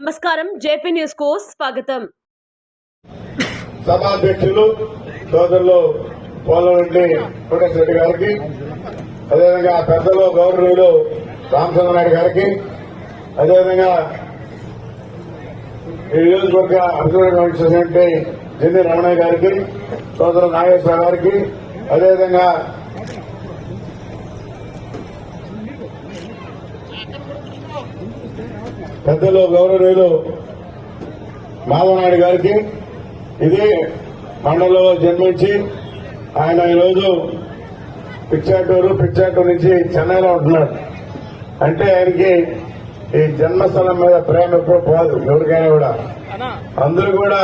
నమస్కారం జేపీ న్యూస్కు స్వాగతం. సభాధ్యక్షులు సోదరులు పోలరెడ్డి కోటేశ్వరెడ్డి గారికి అదేవిధంగా పెద్దలు గౌరవులు రామచంద్ర నాయుడు గారికి అదేవిధంగా ఈ నియోజకవర్గ అభివృద్ధి చేసినటువంటి రమణయ్య గారికి సోదరు నాగేశ్వర గారికి అదేవిధంగా పెద్దలు గౌరవనీయులు మాధవనాయుడు గారికి ఇది మండలంలో జన్మించి ఆయన ఈరోజు పిచ్చాటూరు పిచ్చాటూరు నుంచి చెన్నైలో ఉంటున్నాడు. అంటే ఆయనకి ఈ జన్మస్థలం మీద ప్రేమ ఎప్పుడు పోదు ఎవరికైనా కూడా. అందరూ కూడా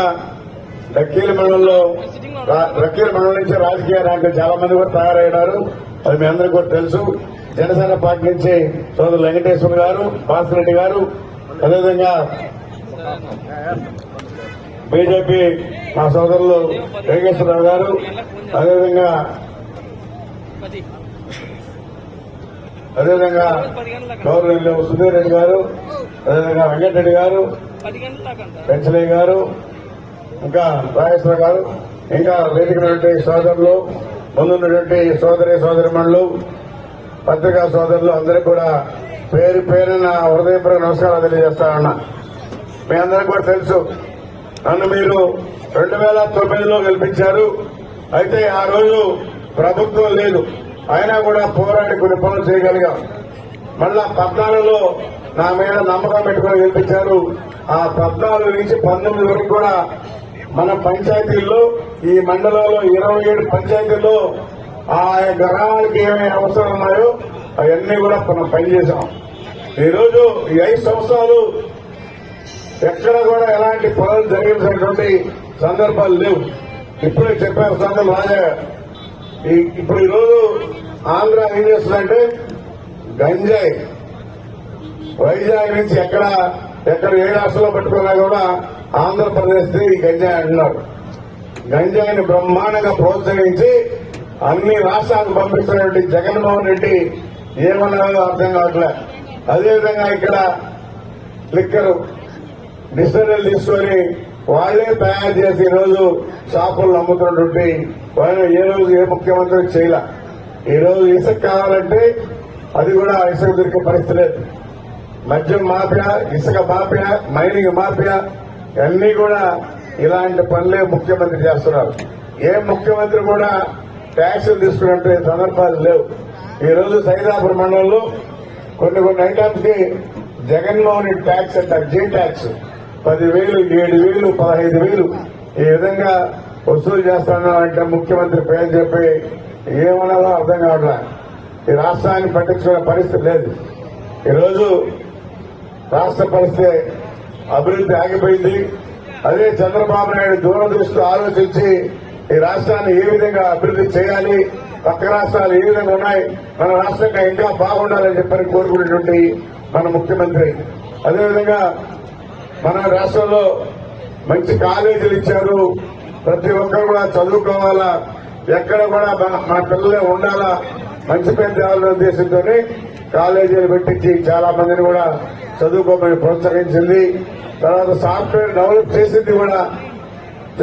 రక్కీల మండలంలో రక్కీల మండలం నుంచి రాజకీయ నాయకులు చాలా మంది కూడా తయారయ్యారు. అది మీ అందరికీ కూడా తెలుసు జనసేన పార్టీ నుంచి సోదరు వెంకటేశ్వర గారు భాస్కరెడ్డి గారు అదేవిధంగా బీజేపీ మా సోదరులు వెంకటేశ్వరరావు గారు అదేవిధంగా అదేవిధంగా గౌరవ సుధీర్ రెడ్డి గారు అదేవిధంగా వెంకటరెడ్డి గారు పెంచలయ్య గారు ఇంకా రాజేశ్వర గారు ఇంకా వేదిక సోదరులు ముందున్నటువంటి సోదరి సోదరిమణులు పత్రికా సోదరులు అందరికీ కూడా పేరు పేరున హృదయపూర్వక నమస్కారాలు తెలియజేస్తా ఉన్నా. మీ అందరికీ కూడా తెలుసు నన్ను మీరు రెండు వేల తొమ్మిదిలో గెలిపించారు. అయితే ఆ రోజు ప్రభుత్వం లేదు. అయినా కూడా పోరాడి కొన్ని పనులు చేయగలిగాం. మళ్ళా పద్నాలుగులో నా మీద నమ్మకం పెట్టుకుని గెలిపించారు. ఆ పద్నాలుగు నుంచి పంతొమ్మిది వరకు కూడా మన పంచాయతీల్లో ఈ మండలంలో ఇరవై ఏడు పంచాయతీల్లో ఆ గ్రామాలకి ఏమేమి అవసరం ఉన్నాయో అవన్నీ కూడా మనం పనిచేశాం ఈరోజు ఈ ఐదు సంవత్సరాలు ఎక్కడ కూడా ఎలాంటి పనులు జరిగినటువంటి సందర్భాలు లేవు. ఇప్పుడే చెప్పారు సందర్భం రాజా. ఇప్పుడు ఈరోజు ఆంధ్ర ఏం చేస్తుందంటే గంజాయి. వైజాగ్ నుంచి ఎక్కడ ఎక్కడ ఏ రాష్ట్రంలో పట్టుకున్నా కూడా ఆంధ్రప్రదేశ్ ఈ గంజాయి అంటున్నారు. గంజాయిని బ్రహ్మాండంగా ప్రోత్సహించి అన్ని రాష్ట్రాలకు పంపిస్తున్నటువంటి జగన్మోహన్ రెడ్డి ఏమన్నారో అర్థం కావట్లే. అదేవిధంగా ఇక్కడ లిక్కరు డిస్టరీలు తీసుకొని వాళ్ళే తయారు చేసి ఈ రోజు షాపుల్లో అమ్ముతున్నటువంటి వాళ్ళు ఏ రోజు ఏ ముఖ్యమంత్రి చేయలే. ఈ రోజు ఇసుక కావాలంటే అది కూడా ఇసుక దొరికే పరిస్థితి లేదు. మద్యం మాఫియా ఇసుక మాఫియా మైనింగ్ మాఫియా అన్ని కూడా ఇలాంటి పనులే ముఖ్యమంత్రి చేస్తున్నారు. ఏ ముఖ్యమంత్రి కూడా ట్యాక్సులు తీసుకున్నట్టు సందర్భాలు లేవు. ఈ రోజు సైదాపురం మండలంలో కొన్ని కొన్ని ఐటమ్స్కి జగన్మోహన్ ట్యాక్స్ అంటారు. G tax. పదివేలు ఏడు వేలు పదహైదు వేలు ఈ విధంగా వసూలు చేస్తానంటే ముఖ్యమంత్రి పేరు చెప్పి ఏమన్నారో అర్థం కావట్లా. ఈ రాష్ట్రాన్ని పట్టించుకునే పరిస్థితి లేదు. ఈరోజు రాష్ట్ర పరిస్థితి అభివృద్ధి ఆగిపోయింది. అదే చంద్రబాబు నాయుడు దూరదృష్టి ఆలోచించి ఈ రాష్ట్రాన్ని ఏ విధంగా అభివృద్ధి చేయాలి పక్క రాష్ట్రాలు ఏ విధంగా ఉన్నాయి మన రాష్ట్రంగా ఇంకా బాగుండాలని చెప్పని కోరుకునేటువంటి మన ముఖ్యమంత్రి. అదేవిధంగా మన రాష్ట్రంలో మంచి కాలేజీలు ఇచ్చారు. ప్రతి ఒక్కరు కూడా చదువుకోవాలా ఎక్కడ కూడా మన పిల్లలే ఉండాలా మంచి పేరు తేవాలనే ఉద్దేశంతో కాలేజీలు పెట్టించి చాలా మందిని కూడా చదువుకోమని ప్రోత్సహించింది. తర్వాత సాఫ్ట్వేర్ డెవలప్ చేసింది కూడా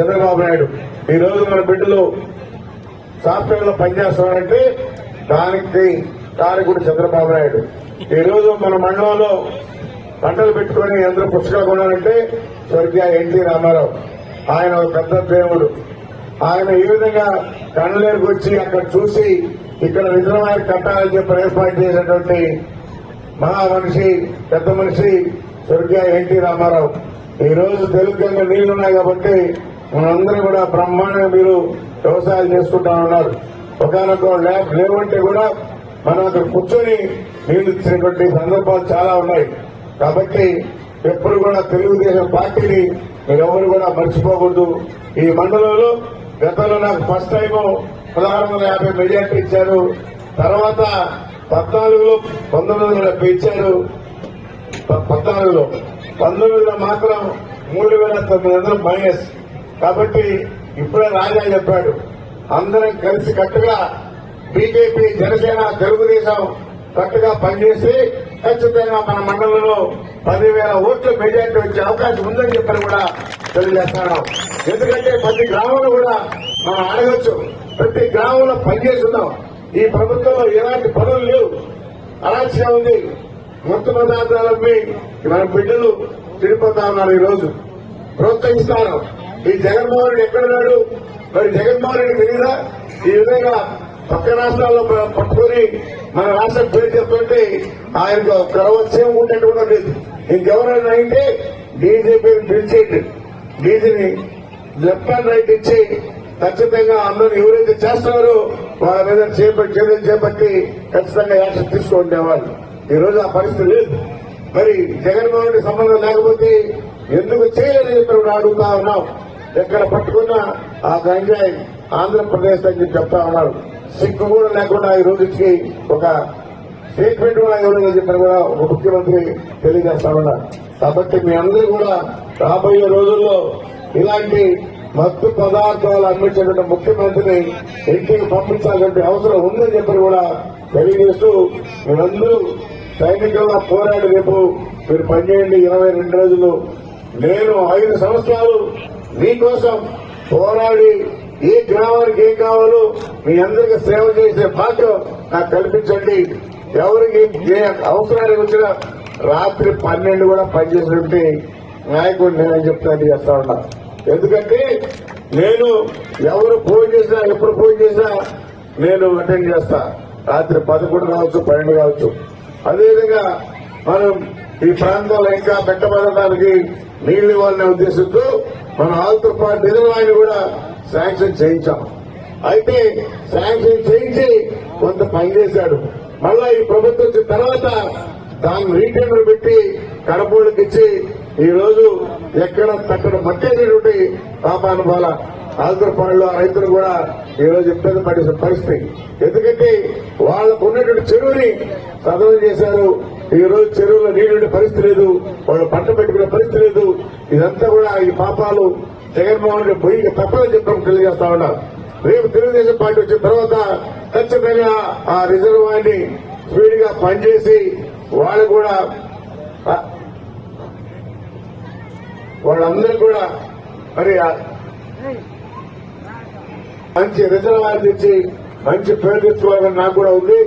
చంద్రబాబు నాయుడు. ఈ రోజు మన బిడ్డలు సాఫ్ట్వేర్లో పనిచేస్తున్నారంటే దానికి కారకుడు చంద్రబాబు నాయుడు. ఈ రోజు మన మండలంలో పంటలు పెట్టుకుని అందరూ పుస్తకాలు కొనాలంటే స్వర్గీయ ఎన్టీ రామారావు. ఆయన ఒక పెద్ద దేవుడు. ఆయన ఈ విధంగా కండలేరుకు వచ్చి అక్కడ చూసి ఇక్కడ రిజర్వాయర్ కట్టాలని చెప్పి ఏర్పాటు చేసినటువంటి మహా మనిషి పెద్ద మనిషి స్వర్గీయ ఎన్టీ రామారావు. ఈ రోజు తెలుగు గంగ నీళ్ళున్నాయి కాబట్టి మనందరం కూడా బ్రహ్మాండంగా మీరు వ్యవసాయం చేసుకుంటా ఉన్నారు. ఒకనొక ల్యాబ్ లేవంటే కూడా మనం అక్కడ కూర్చొని నీళ్ళు ఇచ్చినటువంటి సందర్భాలు చాలా ఉన్నాయి. కాబట్టి ఎప్పుడు కూడా తెలుగుదేశం పార్టీని మీరెవరు కూడా మర్చిపోకూడదు. ఈ మండలంలో గతంలో నాకు ఫస్ట్ టైం పదహారు వందల యాభై మెజార్టీ ఇచ్చారు. తర్వాత పద్నాలుగులో పంతొమ్మిది వందల డెబ్బై ఇచ్చారు పద్నాలుగులో. పంతొమ్మిదిలో మాత్రం మూడు వేల తొమ్మిది వందలు మైనస్. కాబట్టి ఇప్పుడే రాజా చెప్పాడు అందరం కలిసి కట్టుగా బీజేపీ జనసేన తెలుగుదేశం కట్టుగా పనిచేసి ఖచ్చితంగా మన మండలంలో పదివేల ఓట్ల మెజార్టీ వచ్చే అవకాశం ఉందని చెప్పని కూడా తెలియజేస్తాను. ఎందుకంటే ప్రతి గ్రామంలో కూడా మనం అడగచ్చు ప్రతి గ్రామంలో పనిచేస్తున్నాం. ఈ ప్రభుత్వంలో ఎలాంటి పనులు లేవు. అరాచకం ఉంది. మొత్తం పదార్థాలపై మన బిడ్డలు తిరిగిపోతా ఉన్నారు ఈ రోజు ప్రోత్సహిస్తారు. ఈ జగన్మోహన్ రెడ్డి ఎక్కడున్నాడు మరి జగన్మోహన్ రెడ్డి తెలియదా ఈ విధంగా పక్క రాష్ట్రాల్లో పట్టుకొని మన రాష్ట్రం పేరు చెప్తుంటే ఆయనకు కరవత్సయం ఉండేటువంటి లేదు. ఇంకెవరైనా అయితే డీజీపీని పిలిచేయండి. డీజీని లెఫ్ట్ అండ్ రైట్ ఇచ్చి ఖచ్చితంగా అందరూ ఎవరైతే చేస్తున్నారో వాళ్ళ మీద చేపట్టి చర్యలు చేపట్టి ఖచ్చితంగా యాక్షన్ తీసుకుండేవాళ్ళు. ఈ రోజు ఆ పరిస్థితి లేదు. మరి జగన్మోహన్ రెడ్డి సంబంధం లేకపోతే ఎందుకు చేయలేదని చెప్పి కూడా అడుగుతా ఉన్నాం. ఎక్కడ పట్టుకున్నా ఆ గంజాయి ఆంధ్రప్రదేశ్ అని చెప్పి చెప్తా ఉన్నారు. సిగ్గు కూడా లేకుండా ఈ రోజుకి ఒక స్టేట్మెంట్ కూడా ఇవ్వలేదని చెప్పి కూడా ఒక ముఖ్యమంత్రి తెలియజేస్తా ఉన్నారు. కాబట్టి మీ అందరూ కూడా రాబోయే రోజుల్లో ఇలాంటి మత్తు పదార్థాలు అమ్మించేటువంటి ముఖ్యమంత్రిని ఇంటికి పంపించాల్సిన అవసరం ఉందని చెప్పి కూడా తెలియజేస్తూ మీరందరూ సైనికుల పోరాడి రేపు మీరు పనిచేయండి. ఇరవై రెండు రోజులు నేను ఐదు సంవత్సరాలు మీకోసం పోరాడి ఏ గ్రామానికి ఏం కావాలో మీ అందరికి సేవ చేసే భాగ్యం నాకు కల్పించండి. ఎవరికి ఏ అవసరానికి వచ్చినా రాత్రి పన్నెండు కూడా పనిచేసినట్టు నాయకుడు నేనని చెప్తాను చేస్తా ఉన్నా. ఎందుకంటే నేను ఎవరు ఫోన్ చేసినా ఎప్పుడు ఫోన్ చేసినా నేను అటెండ్ చేస్తా. రాత్రి పదకొండు కావచ్చు పన్నెండు కావచ్చు. అదేవిధంగా మనం ఈ ప్రాంతంలో ఇంకా పెట్టబడడానికి నీళ్ళు ఇవ్వాలనే ఉద్దేశంతో మనం ఆల్తో పాటు రిజర్వాయర్ కూడా శాంక్షన్ చేయించాం. అయితే శాంక్షన్ చేయించి కొంత పనిచేశాడు మళ్ళా ఈ ప్రభుత్వం వచ్చిన తర్వాత దాన్ని రీటెండర్ పెట్టి కడపూడికి ఇచ్చి ఈరోజు ఎక్కడ తక్కడ మట్టేటటువంటి పాపానుభాల ఆంధ్రపాడులో రైతులు కూడా ఈ రోజు ఇబ్బంది పడే పరిస్థితి. ఎందుకంటే వాళ్ళకు ఉన్నటువంటి చెరువుని సదనం చేశారు. ఈ రోజు చెరువులో నీళ్ళు పరిస్థితి లేదు. వాళ్ళు పంట పెట్టుకునే పరిస్థితి లేదు. ఇదంతా కూడా ఈ పాపాలు జగన్మోహన్ రెడ్డి పోయి తప్పదని చెప్పడం తెలియజేస్తా ఉన్నారు రేపు తెలుగుదేశం పార్టీ వచ్చిన తర్వాత ఖచ్చితంగా ఆ రిజర్వాయర్ని స్పీడ్గా పనిచేసి వాళ్ళు కూడా ఆ, వాళ్ళందరూ కూడా మరి మంచి రిజర్వాయర్ తెచ్చి మంచి పేరు తెచ్చుకోవాలని నాకు కూడా ఉంది.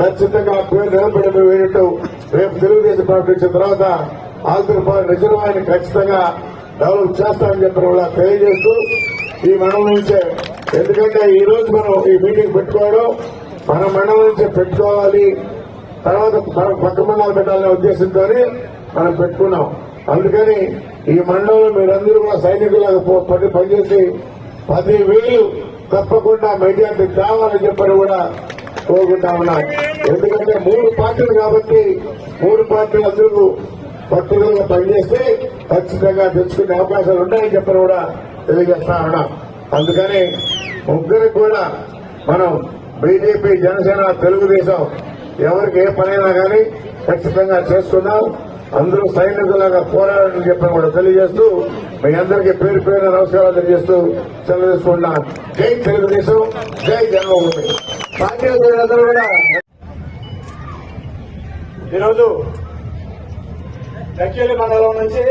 ఖచ్చితంగా ఆ పేరు నిలబడి వేయటం రేపు తెలుగుదేశం పార్టీ వచ్చిన తర్వాత ఆంధ్రప్రదేశ్ రిజర్వాయర్ని ఖచ్చితంగా డెవలప్ చేస్తామని చెప్పిన కూడా తెలియజేస్తూ ఈ మండలం నుంచే ఎందుకంటే ఈ రోజు మనం ఈ మీటింగ్ పెట్టుకోవడం మన మండలం నుంచే పెట్టుకోవాలి. తర్వాత మన పక్క మండలాలు పెట్టాలనే ఉద్దేశంతో మనం పెట్టుకున్నాం. అందుకని ఈ మండలంలో మీరందరూ కూడా సైనికులకు పో- పని పనిచేసి పది వేలు తప్పకుండా మెజార్టీ కావాలని చెప్పని కూడా కోరుకుంటా ఉన్నా. ఎందుకంటే మూడు పార్టీలు కాబట్టి మూడు పార్టీలు అందరూ పట్టుదలగా పనిచేస్తే ఖచ్చితంగా తెచ్చుకునే అవకాశాలు ఉన్నాయని చెప్పని కూడా తెలియజేస్తా ఉన్నాం. అందుకని ముగ్గురికి కూడా మనం బీజేపీ జనసేన తెలుగుదేశం ఎవరికి ఏ పనైనా కానీ ఖచ్చితంగా చేసుకున్నాం అందరూ సైనికులాగా పోరాడాలని చెప్పని కూడా తెలియజేస్తూ మీ అందరికీ పేరు పేరు నమస్కారాలు తెలియజేస్తూ సెలవు జై తెలుగుదేశం జై జన్మభూమి పార్టీ అందరూ కూడా ఈరోజు దక్కేలి మండలం నుంచి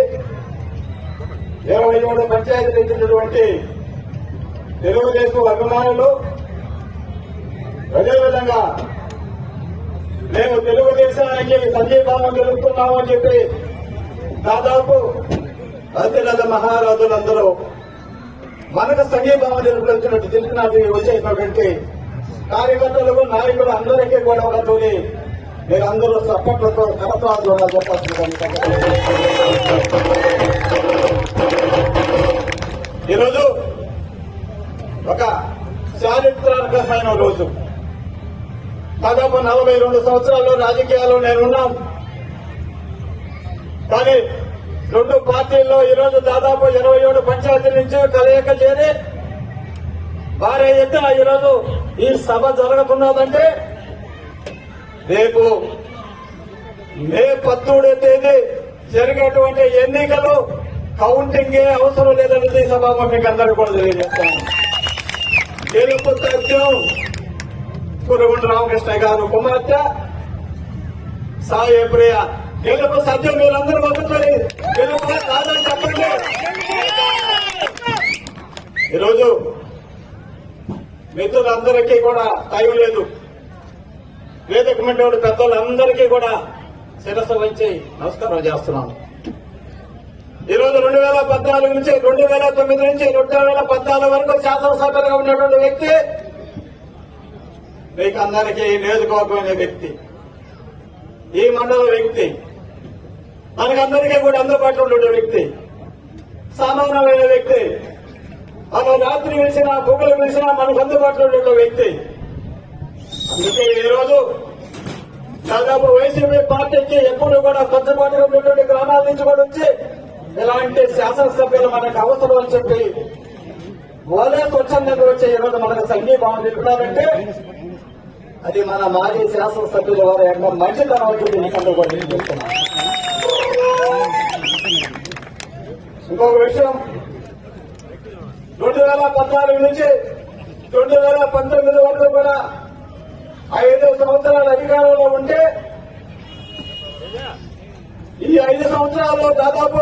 ఇరవై మూడు పంచాయతీలు ఇచ్చినటువంటి తెలుగుదేశం అభిమానులు అదేవిధంగా మేము తెలుగుదేశానికి సంజీభావం తెలుపుతున్నాము అని చెప్పి దాదాపు అతిరథ మహారాజులందరూ మనకు సంఘీభావం తెలుపుతున్నట్టు తెలిసినది వచ్చేటువంటి కార్యకర్తలకు నాయకులు అందరికీ కూడా ఉన్నతోని మీరు అందరూ సప్పట్లతో కరతాలతో ఈరోజు ఒక చారిత్రాత్మకమైన రోజు. దాదాపు నలభై రెండు సంవత్సరాలు రాజకీయాల్లో నేనున్నాం. కానీ రెండు పార్టీల్లో ఈరోజు దాదాపు ఇరవై ఏడు పంచాయతీల నుంచి కలయిక చేరి భారీ ఎత్తున ఈరోజు ఈ సభ జరుగుతున్నదంటే రేపు మే పత్తుడే తేదీ జరిగేటువంటి ఎన్నికలు కౌంటింగే అవసరం లేదన్నది ఈ మీకు అందరూ కూడా తెలియజేస్తాను. గెలుపు సత్యం కురుగుంట రామకృష్ణ గారు కుమార్తె సాయి ప్రియ. గెలుపు సత్యం మీరందరూ వదులుకొని గెలుపు కాదని చెప్పండి. ఈరోజు మిత్రులందరికీ కూడా టైం లేదు. వేదిక మీద పెద్దలందరికీ కూడా శిరస్సు వచ్చి నమస్కారం చేస్తున్నాను. ఈ రోజు రెండు వేల పద్నాలుగు నుంచి రెండు వేల తొమ్మిది నుంచి రెండు వేల పద్నాలుగు వరకు శాసనసభ్యులుగా ఉన్నటువంటి వ్యక్తి మీకు అందరికీ ఈ నియోజకవర్గమైన వ్యక్తి. ఈ మండల వ్యక్తి. మనకందరికీ కూడా అందుబాటులో ఉండే వ్యక్తి. సామాన్యమైన వ్యక్తి. మనం రాత్రి వేసినా పొగలు వేసినా మనకు అందుబాటులో ఉండే వ్యక్తి. అందుకే ఈ రోజు దాదాపు వైసీపీ పార్టీకి ఎప్పుడు కూడా కొత్తపాటుగా ఉన్నటువంటి గ్రామాల నుంచి కూడా వచ్చి ఇలాంటి శాసనసభ్యులు మనకు అవసరం అని చెప్పి వాళ్ళే స్వచ్ఛందంగా వచ్చే ఈ రోజు మనకు సంఘీభావం తెలుపుతారంటే అది మన మాజీ శాసనసభ్యుల వారి యొక్క మంచితనం అవుతుంది చెప్పి కూడా నేను చెప్తున్నాను. ఇంకొక విషయం. రెండు వేల పద్నాలుగు నుంచి రెండు వేల పంతొమ్మిది వరకు కూడా ఐదు సంవత్సరాల అధికారంలో ఉంటే ఈ ఐదు సంవత్సరాల్లో దాదాపు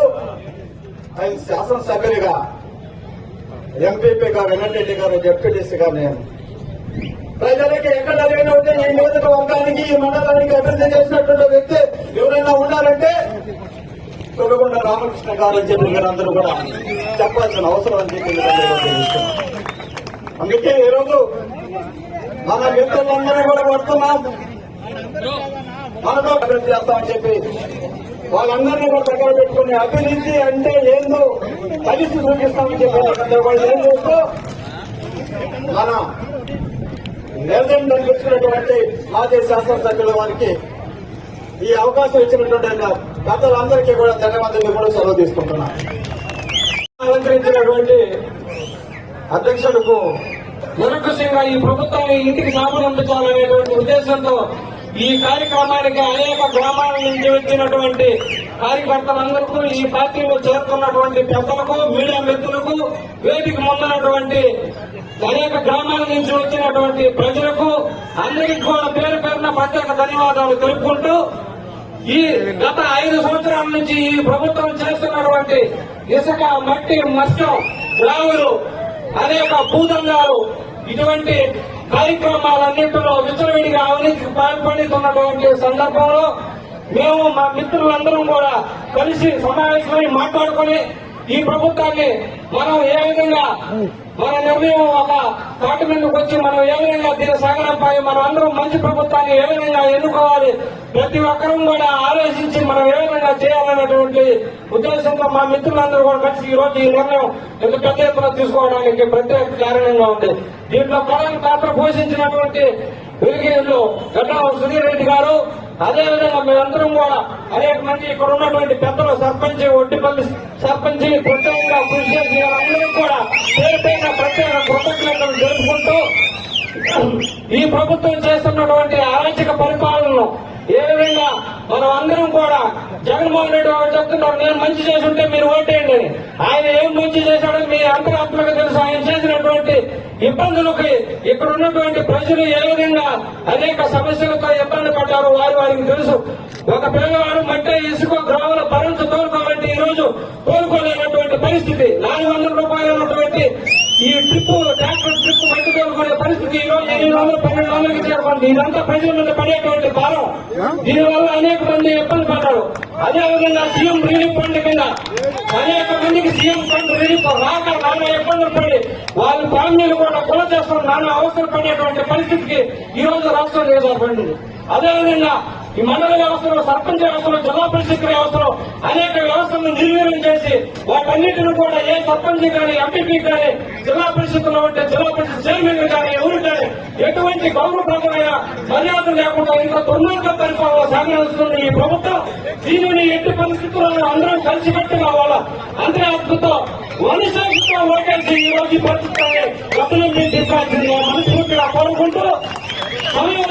ఆయన శాసనసభ్యులుగా ఎంపీపీగా వెంకటరెడ్డి గారు జడ్పీటీసీగా నేను ప్రజలకి ఎక్కడ లేనట్టు ఈ నియోజకవర్గానికి ఈ మండలానికి అభివృద్ధి చేసినటువంటి వ్యక్తి ఎవరైనా ఉన్నారంటే తొలగొండ రామకృష్ణ గారు అని చెప్పి మీరందరూ కూడా చెప్పాల్సిన అవసరం అని చెప్పి అందుకే ఈరోజు మన మిత్రులందరూ కూడా పడుతున్నాం మనతో అభివృద్ధి చేస్తామని చెప్పి వాళ్ళందరినీ కూడా దగ్గర పెట్టుకుని అభివృద్ధి అంటే ఏందో కలిసి చూపిస్తామని చెప్పి వాళ్ళు ఏం చేస్తూ మన నిరసన ఇచ్చినటువంటి మాజీ శాసనసభ్యుల వారికి ఈ అవకాశం ఇచ్చినటువంటి పెద్దలందరికీ కూడా ధన్యవాదాలు కూడా సెలవు తీసుకుంటున్నాను అలంకరించినటువంటి అధ్యక్షులకు నిరంకుశంగా ఈ ప్రభుత్వాన్ని ఇంటికి సాగునంపించాలనేటువంటి ఉద్దేశంతో ఈ కార్యక్రమానికి అనేక గ్రామాల నుంచి వచ్చినటువంటి కార్యకర్తలందరికీ ఈ పార్టీలో చేరుకున్నటువంటి పెద్దలకు మీడియా మిత్రులకు వేదిక ముందున్నటువంటి అనేక గ్రామాల నుంచి వచ్చినటువంటి ప్రజలకు అందరికీ కూడా పేరు పేరున ప్రత్యేక ధన్యవాదాలు తెలుపుకుంటూ ఈ గత ఐదు సంవత్సరాల నుంచి ఈ ప్రభుత్వం చేస్తున్నటువంటి ఇసుక మట్టి మత్స్యం రావులు అనేక భూదంగాలు ఇటువంటి కార్యక్రమాలన్నింటిలో విచ్చలవిడిగా అవినీతికి పాల్పడుతున్నటువంటి సందర్భంలో మేము మా మిత్రులందరం కూడా కలిసి సమావేశమై మాట్లాడుకుని ఈ ప్రభుత్వాన్ని మనం ఏ విధంగా మన నిర్ణయం ఒక తాటి మీదకి వచ్చి మనం ఏ విధంగా దీని సాగడంపై మనం అందరం మంచి ప్రభుత్వాన్ని ఏ విధంగా ఎన్నుకోవాలి? ప్రతి ఒక్కరూ కూడా ఆలోచించి మనం ఏ విధంగా చేయాలనేటువంటి ఉద్దేశంతో మా మిత్రులందరూ కూడా కలిసి ఈ రోజు ఈ నిర్ణయం ఇంత పెద్ద ఎత్తున తీసుకోవడానికి ప్రత్యేక కారణంగా ఉంది. దీంట్లో ప్రధాన పాత్ర పోషించినటువంటి వెలిగేళ్ళు గడ్డా సుధీర్ రెడ్డి గారు అదేవిధంగా మేమందరం కూడా అనేక మంది ఇక్కడ ఉన్నటువంటి పెద్దలు సర్పంచ్ ఒడ్డిపల్లి సర్పంచ్ ప్రత్యేకంగా కృషి చేసి అందరం కూడా కృతజ్ఞతలు ఈ ప్రభుత్వం చేస్తున్నటువంటి అరాచక పరిపాలనను ఏ విధంగా మనం అందరం కూడా జగన్మోహన్ రెడ్డి గారు చెప్తున్నారు నేను మంచి చేసి ఉంటే మీరు ఓటేయండి అని. ఆయన ఏం మంచి చేశాడో మీ అంతరాత్మగా తెలుసు. ఆయన చేసినటువంటి ఇబ్బందులకి ఇక్కడ ఉన్నటువంటి ప్రజలు ఏ విధంగా అనేక సమస్యలతో ఇబ్బంది పడ్డారో వారి వారికి తెలుసు. ఒక పేదవాడు మట్టి ఇసుక గ్రామంలో భరంతో తోలుకోవాలంటే ఈ రోజు తోలుకోలేనటువంటి పరిస్థితి. నాలుగు వందల రూపాయలు ఉన్నటువంటి ఈ ట్రిప్ ట్రాక్టర్ ట్రిప్ మట్టి తోలుకునే పరిస్థితి ఈ రోజు ఎనిమిది వందలు పన్నెండు వందలకి చేరుకుంది ఇదంతా ప్రజల మీద పడేటువంటి భారం. దీనివల్ల అనేక మంది ఇబ్బంది పడ్డారు. అదే విధంగా సీఎం రిలీఫ్ ఫండ్ కింద అనేక మందికి సీఎం ఫండ్ రిలీఫ్ రాక నానా ఇబ్బందులు పడి వాళ్ళ ఫ్యామిలీలు కూడా కొల చేసుకుని నానా అవసరం పడేటువంటి పరిస్థితికి ఈ రోజు రాష్ట్రం ఏర్పడింది అదేవిధంగా ఈ మండల వ్యవస్థలో సర్పంచ్ వ్యవస్థలో జిల్లా పరిషత్ వ్యవస్థలో అనేక వ్యవస్థలను నిర్వీర్యం చేసి వాటన్నిటిని కూడా ఏ సర్పంచ్ కానీ ఎంపీపీ కానీ జిల్లా పరిషత్లో ఉంటే జిల్లా పరిషత్ చైర్మన్ కానీ ఎవరు కానీ ఎటువంటి గౌరవప్రదమైన మర్యాద లేకుండా ఇంత దుర్మార్గ పరిపాలన సాగనిస్తుంది ఈ ప్రభుత్వం. దీనిని ఎట్టి పరిస్థితుల్లో అందరం కలిసికట్టి కావాలా? అంతే అద్భుతం. మనుషులతో ఓటేసి ఈ రోజు ఈ పరిస్థితుల్ని గతంలో తీసుకొచ్చింది మనస్ఫూర్తిగా కోరుకుంటూ సమయం